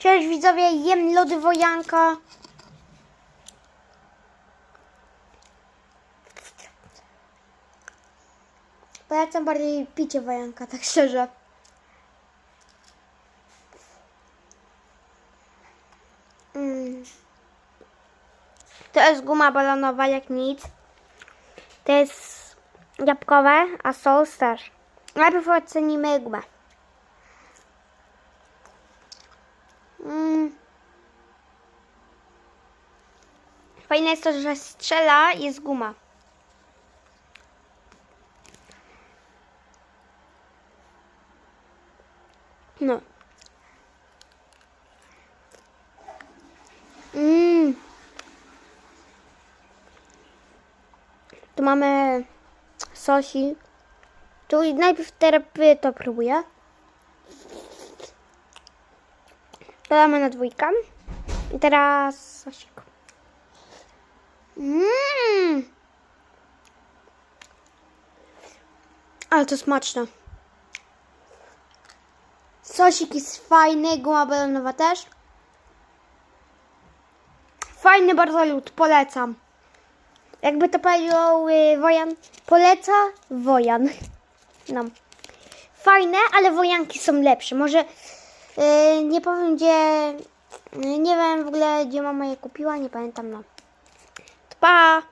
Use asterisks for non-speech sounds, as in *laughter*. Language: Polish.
Cześć widzowie, jem lody wojanka. Polecam bardziej picie wojanka, tak szczerze. Mm. To jest guma balonowa jak nic. To jest jabłkowe, a sos też. Najpierw ocenimy gumę. Fajne jest to, że strzela jest guma. No. Mm. Tu mamy sosik. Tu najpierw terapy to próbuję. Dodamy na dwójkę. I teraz sosik. Mmm. Ale to smaczne. Sosik jest fajny, guma balonowa też. Fajny bardzo lód, polecam. Jakby to powiedział y, Wojan, poleca Wojan. *laughs* No. Fajne, ale wojanki są lepsze. Może y, nie powiem gdzie, y, nie wiem w ogóle gdzie mama je kupiła, nie pamiętam no. To Pa!